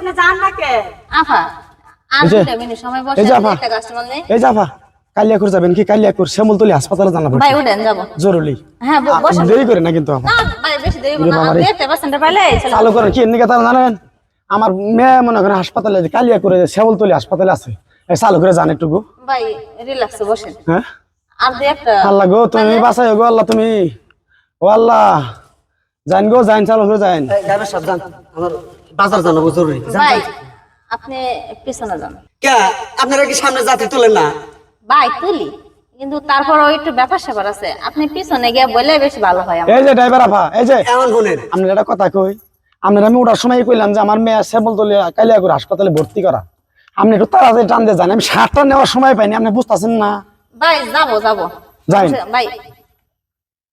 আপনি যান না কে? আফা যাবেন কি? কালিয়াকুর শ্যামলতলি হাসপাতালে জানা ভাই উঠেন যাব। জরুরি। হ্যাঁ দেরি করে না কিন্তু চলো করেন। কি এমনি কথা জানেন? আমার মেয়ে মনে করেন হাসপাতালে কালিয়াকুরে শ্যামলতলি হাসপাতালে আছে। এই চালু করে জান একটু ভাই রিল্যাক্সে বসেন। হ্যাঁ? আর দুই একটা আল্লাহ গো তুমি বাঁচাই গো আল্লাহ তুমি ও আল্লাহ। জান গো জান চালু সাহেব যান আমার বাজার জানাব জরুরি। ভাই আপনি পিছনে যান। কে? আপনারা কি সামনে যাত্রী তোলেন না? ভাই তুলি। কিন্তু তারপর ওই একটু ব্যাপার স্যাপার আছে। আপনি পিছনে গিয়ে বললে বেশি ভালো হয় এই যে ড্রাইভার আফা এই যে। এমন শুনেন। আপনার একটা কথা কই। আপনার আমি ওটার সময় কইলাম যে আমার মেয়ে শ্যামলতলি কালিয়াকুর হাসপাতালে ভর্তি করা। আপনি একটু তাড়াতাড়ি টান দিয়ে যান। আমি সাতটা নেওয়ার সময় পাইনি আপনি বুঝতেছেন না? ভাই যাব যাব। যাই ভাই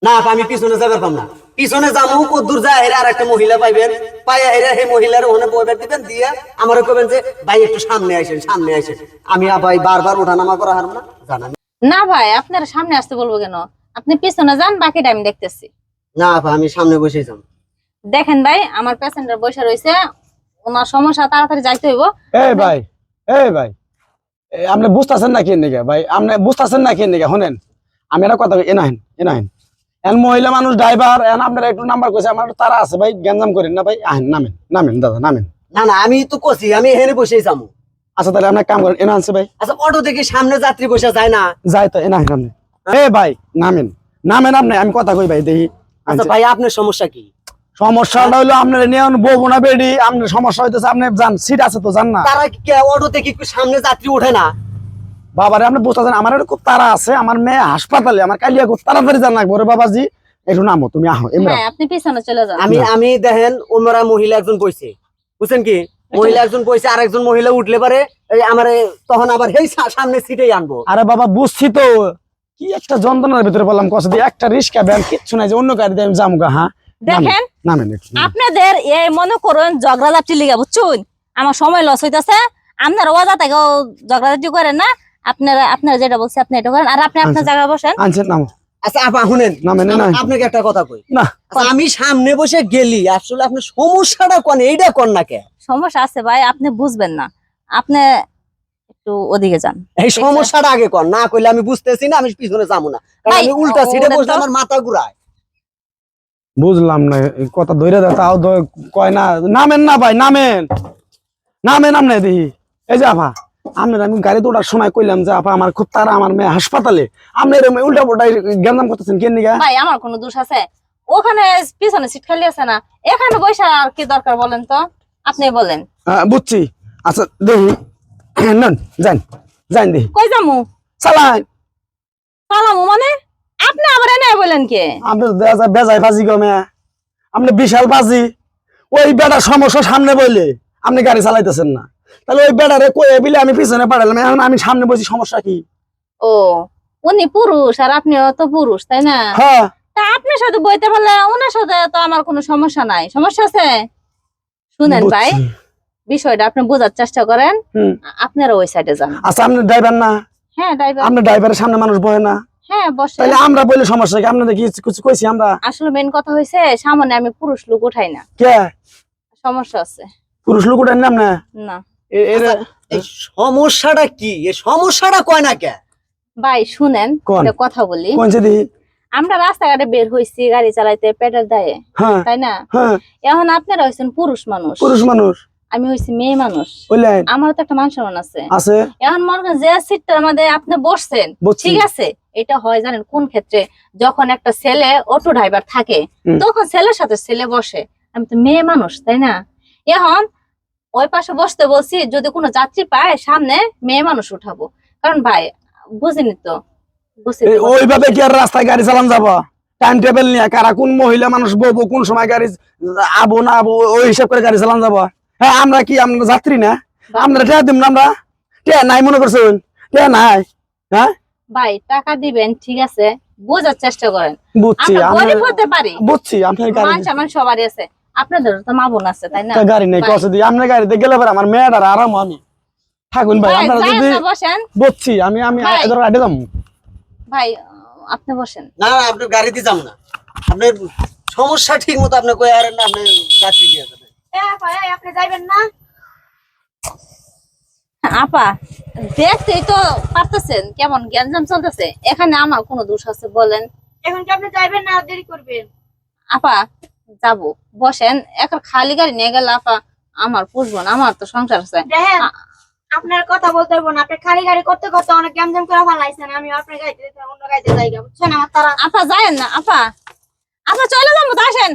না আমি পিছনে যাবার পাম না। পিছনে যাব কদ্দুর যায় হেরে আর একটা মহিলা পাইবেন। পাইয়া হেরে সেই মহিলার ওখানে বইবার দিবেন দিয়ে আমারও কবেন যে ভাই একটু সামনে আসেন সামনে আসেন আমি ভাই বারবার ওঠানামা করা হারব না জানান না ভাই আপনার সামনে আসতে বলব কেন? আপনি পিছনে যান বাকিটা আমি দেখতেছি। না আপা আমি সামনে বসে যাম দেখেন ভাই আমার প্যাসেঞ্জার বসে রয়েছে ওনার সমস্যা তাড়াতাড়ি যাইতে হইব। এই ভাই এই ভাই আপনি বুঝতেছেন না কেন নিকে? ভাই আপনি বুঝতেছেন না কেন নিকে? শুনেন আমি একটা কথা কই, এ এন মহিলা মানুষ ড্রাইভার এন আপনারা একটু নাম্বার কইছে আমার তারা আছে ভাই গ্যাঞ্জাম করেন না ভাই। আহেন নামেন নামেন দাদা নামেন। না না আমি তো কছি আমি এখানে বসেই যাব। আচ্ছা তাহলে আপনার কাম করেন এনে আনছে ভাই। আচ্ছা অটো থেকে সামনে যাত্রী বসে যায় না? যাই তো এ নাহেন আপনি। এ ভাই নামেন। নামেন আপনি আমি কথা কই ভাই দেখি। আচ্ছা ভাই আপনার সমস্যা কি? সমস্যাটা হইল আপনার নিয়ে বউ না বেডি আপনার সমস্যা হইতেছে আপনি যান সিট আছে তো যান না। তারা কি অটো থেকে সামনে যাত্রী ওঠে না? বাবারে আপনি বুঝতেছেন আমার একটা খুব তারা আছে আমার মেয়ে হাসপাতালে আমার কালিয়া খুব তাড়াতাড়ি জান লাগবে। ওরে বাবাজি একটু নামো তুমি আহো হ্যাঁ আপনি পিছনে চলে যান। আমি আমি দেখেন ওমরা মহিলা একজন বইছে বুঝছেন কি? মহিলা একজন বইছে আর একজন মহিলা উঠলে পারে এই আমারে তখন আবার এই সামনে সিটেই আনব। আরে বাবা বুঝছি তো। কি একটা যন্ত্রণার ভিতরে বললাম কষ্ট দিয়ে একটা রিক্সা ব্যান কিচ্ছু নাই যে অন্য গাড়ি দিয়ে আমি যাব গা, হ্যাঁ দেখেন। আপনাদের এই মনে করুন ঝগড়াঝাটি লিগা বুঝছুন? আমার সময় লস হইতাছে আপনার ওয়াজা থেকে ঝগড়াঝাটি করেন না আপনারা আপনারা যেটা বলছে আপনি এটা করেন। আর আপনি আপনার আচ্ছা। জায়গায় বসেন। আনছেন নামো। আচ্ছা আপা শুনেন। না, মানে না। আপনাকে একটা কথা কই। না। আচ্ছা, আমি সামনে বসে গেলি। আসলে আপনার সমস্যাটা কোন এইটা কোন না কে? সমস্যা আছে ভাই আপনি বুঝবেন না। আপনি একটু ওদিকে যান। এই সমস্যাটা আগে কোন না কইলে আমি বুঝতেছি না আমি পিছনে যাব না। কারণ আমি উল্টা সিটে তো- আমার মাথা ঘুরায়। বুঝলাম না কথা ধরে দেয় তাও কয় না। নামেন না ভাই নামেন। নামেন আপনি দেখি এই যে আপা। আপনার আমি গাড়িতে ওঠার সময় কইলাম যে আপা আমার খুব তারা আমার মেয়ে হাসপাতালে। আপনি এরকম উল্টা পোল্টা গ্যান্দাম করতেছেন কেন নিগা? ভাই আমার কোনো দোষ আছে। ওখানে পিছনে সিট খালি আছে না। এখানে বসে আর কি দরকার বলেন তো? আপনি বলেন। হ্যাঁ, বুঝছি। আচ্ছা দেখি। নেন যান যান দেখি। কই যামু? চালান সালামু মানে? আপনি আবার এনে বলেন কে? আপনি বেজায় বাজি গমে আপনি বিশাল বাজি। ওই বেটা সমস্যা সামনে বইলে আপনি গাড়ি চালাইতেছেন না। তাহলে ওই বেটারে কয়ে বিলে আমি পিছনে পাঠালাম। এখন আমি সামনে বসি সমস্যা কি? ও উনি পুরুষ আর আপনিও তো পুরুষ তাই না? হ্যাঁ। তা আপনার সাথে বইতে পারলে ওনার সাথে তো আমার কোনো সমস্যা নাই। সমস্যা আছে? শুনেন ভাই বিষয়টা আপনি বোঝার চেষ্টা করেন। আপনারা ওই সাইডে যান। আচ্ছা আপনি ড্রাইভার না? হ্যাঁ ড্রাইভার আপনি ড্রাইভারের সামনে মানুষ বহে না? হ্যাঁ বসে। তাহলে আমরা সমস্যা কি? আপনাদের কিছু কইছি আমরা? আসলে মেন কথা হয়েছে সামনে আমি পুরুষ লোক উঠাই না। কে? সমস্যা আছে। পুরুষ লোক উঠেন না না। এই সমস্যাটা কি? এই সমস্যাটা কয় না কে? ভাই শুনেন? কথা বলি। আমরা রাস্তাঘাটে বের হইছি গাড়ি চালাইতে পেটের দায়ে হ্যাঁ তাই না? হ্যাঁ। এখন আপনারা হয়েছেন পুরুষ মানুষ। পুরুষ মানুষ। আমি হইছি মেয়ে মানুষ। আমারও তো একটা মান সম্মান আছে। আছে? এখন মনে করেন যে সিটটার মধ্যে আপনি বসছেন ঠিক আছে? এটা হয় জানেন কোন ক্ষেত্রে? যখন একটা ছেলে অটো ড্রাইভার থাকে তখন ছেলের সাথে ছেলে বসে। আমি তো মেয়ে মানুষ তাই না? এখন ওই পাশে বসতে বলছি যদি কোনো যাত্রী পায় সামনে মেয়ে মানুষ উঠাবো। কারণ ভাই বুঝিনি তো। ওইভাবে কি আর রাস্তায় গাড়ি চালান যাব? টাইম টেবিল নিয়ে কারা কোন মহিলা মানুষ কোন সময় গাড়ি আবো না আবো ওই হিসাব করে গাড়ি চালান যাব? হ্যাঁ আমরা কি আমরা যাত্রী না? আমরা টেয়া দিব না আমরা? টেয়া নাই মনে করছেন? টেয়া নাই হ্যাঁ? ভাই টাকা দিবেন ঠিক আছে বোঝার চেষ্টা করেন। বুঝছি বুঝছি আপনার সবারই আছে। আপনাদের তো মা বোন আছে তাই না? গাড়ি নেই কষ্ট দিয়ে। আপনার গাড়িতে গেলে পরে আমার মেয়েটার আরাম আমি। থাকুন ভাই আপনারা যদি বসেন। বুঝছি আমি আমি ভাই। এদের আডে যাব। ভাই আপনি বসেন। না না আপনি গাড়িতে না। আপনার সমস্যা ঠিক মতো আপনি কয়ে আরেন না আপনি যাত্রী নিয়ে যাবেন। এ, ভাই, আপনি যাইবেন না। আপা দেখতেই তো পারতেছেন কেমন গ্যাঞ্জাম চলতেছে। এখানে আমার কোনো দোষ আছে বলেন। এখন কি আপনি যাইবেন না দেরি করবেন? আপা যাব। বসেন এখন খালি গাড়ি নিয়ে গেলে আপা আমার পুষবো না আমার তো সংসার আছে। আপনার কথা বলতে পারব না আপনি খালি গাড়ি করতে করতে অনেক গ্যামজাম করে ফেলাইছেন আমি আপনার গাড়িতে অন্য গাড়িতে যাই বুঝছেন? আমার তারা আপা যায় না আপা। আপা চলে যাব তো আসেন